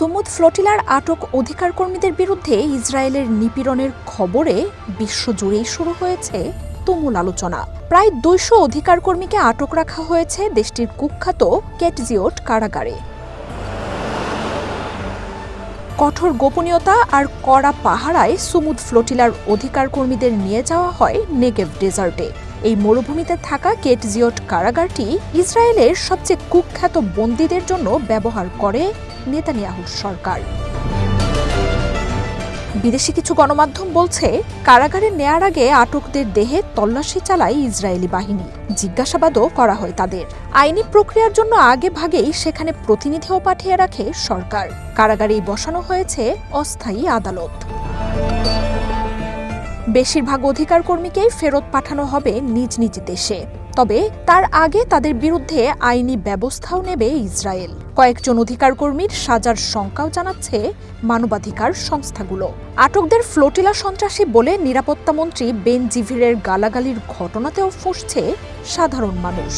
Sumud ফ্লোটিলার আটক অধিকার কর্মীদের বিরুদ্ধে ইসরায়েলের নিপীড়নের খবরে বিশ্বজুড়েই শুরু হয়েছে তুমুল আলোচনা। প্রায় দুইশো অধিকার কর্মীকে আটক রাখা হয়েছে দেশটির কুখ্যাত কেটজিওট কারাগারে। কঠোর গোপনীয়তা আর কড়া পাহারায় সুমুদ ফ্লোটিলার অধিকার কর্মীদের নিয়ে যাওয়া হয় নেগেভ ডেজার্টে। এই মরুভূমিতে থাকা কেটজিওট কারাগারটি ইসরায়েলের সবচেয়ে কুখ্যাত বন্দীদের জন্য ব্যবহার করে নেতানিয়াহুর সরকার। বিদেশি কিছু গণমাধ্যম বলছে, কারাগারে নেয়ার আগে আটকদের দেহে তল্লাশি চালায় ইসরায়েলি বাহিনী। জিজ্ঞাসাবাদও করা হয় তাদের। আইনি প্রক্রিয়ার জন্য আগে ভাগেই সেখানে প্রতিনিধিও পাঠিয়ে রাখে সরকার। কারাগারেই বসানো হয়েছে অস্থায়ী আদালত। বেশিরভাগ অধিকার কর্মীকেই ফেরত পাঠানো হবে নিজ নিজ দেশে। তবে তার আগে তাদের বিরুদ্ধে আইনি ব্যবস্থাও নেবে ইসরায়েল। কয়েকজন অধিকার কর্মীর সাজার শঙ্কাও জানাচ্ছে মানবাধিকার সংস্থাগুলো। আটকদের ফ্লোটিলা সন্ত্রাসী বলে নিরাপত্তামন্ত্রী বেন জিভিরের গালাগালির ঘটনাতেও ফুঁসছে সাধারণ মানুষ।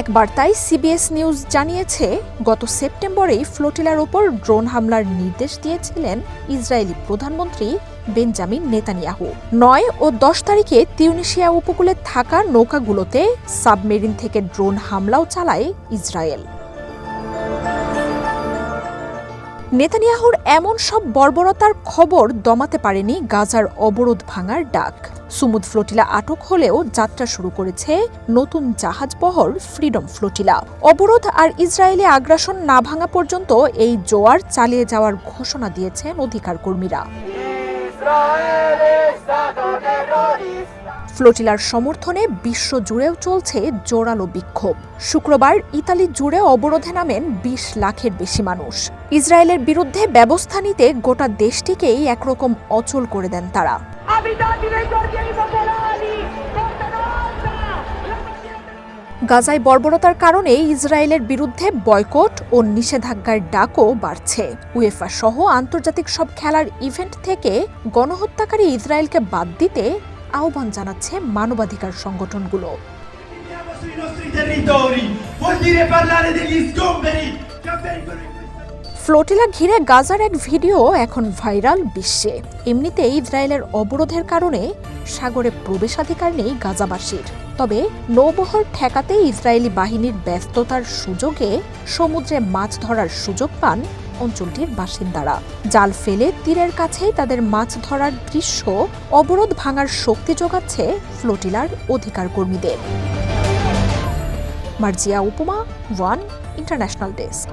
এক বার্তায় সিবিএস নিউজ জানিয়েছে, গত সেপ্টেম্বরেই ফ্লোটিলার ওপর ড্রোন হামলার নির্দেশ দিয়েছিলেন ইসরায়েলি প্রধানমন্ত্রী বেঞ্জামিন নেতানিয়াহু। নয় ও দশ তারিখে তিউনিশিয়া উপকূলে থাকা নৌকাগুলোতে সাবমেরিন থেকে ড্রোন হামলাও চালায় ইসরায়েল। নেতানিয়াহুর এমন সব বর্বরতার খবর দমাতে পারেনি গাজার অবরোধ ভাঙার ডাক। সুমুদ ফ্লোটিলা আটক হলেও যাত্রা শুরু করেছে নতুন জাহাজবহর ফ্রিডম ফ্লোটিলা। অবরোধ আর ইসরায়েলি আগ্রাসন না ভাঙা পর্যন্ত এই জোয়ার চালিয়ে যাওয়ার ঘোষণা দিয়েছেন অধিকার কর্মীরা ফ্লোটিলার সমর্থনে বিশ্ব জুড়েও চলছে জোরালো বিক্ষোভ। শুক্রবার ইতালি জুড়ে অবরোধে নামেন বিশ লাখের বেশি মানুষ। ইসরায়েলের বিরুদ্ধে ব্যবস্থা নিতে গোটা দেশটিকেই একরকম অচল করে দেন তারা। গাজায় বর্বরতার কারণে ইসরায়েলের বিরুদ্ধে বয়কট ও নিষেধাজ্ঞার ডাকও বাড়ছে। উয়েফা সহ আন্তর্জাতিক সব খেলার ইভেন্ট থেকে গণহত্যাকারী ইসরায়েলকে বাদ দিতে আহ্বান জানাচ্ছে মানবাধিকার সংগঠনগুলো। ফ্লোটিলা ঘিরে গাজার এক ভিডিও এখন ভাইরাল বিশ্বে। এমনিতে ইসরায়েলের অবরোধের কারণে সাগরে প্রবেশাধিকার নেই গাজাবাসীর। তবে নৌবহর ঠেকাতে ইসরায়েলি বাহিনীর ব্যস্ততার সুযোগে সমুদ্রে মাছ ধরার সুযোগ পান অঞ্চলটির বাসিন্দারা। জাল ফেলে তীরের কাছেই তাদের মাছ ধরার দৃশ্য অবরোধ ভাঙার শক্তি যোগাচ্ছে ফ্লোটিলার অধিকার কর্মীদের মার্জিয়া উপমা, ওয়ান ইন্টারন্যাশনাল ডেস্ক।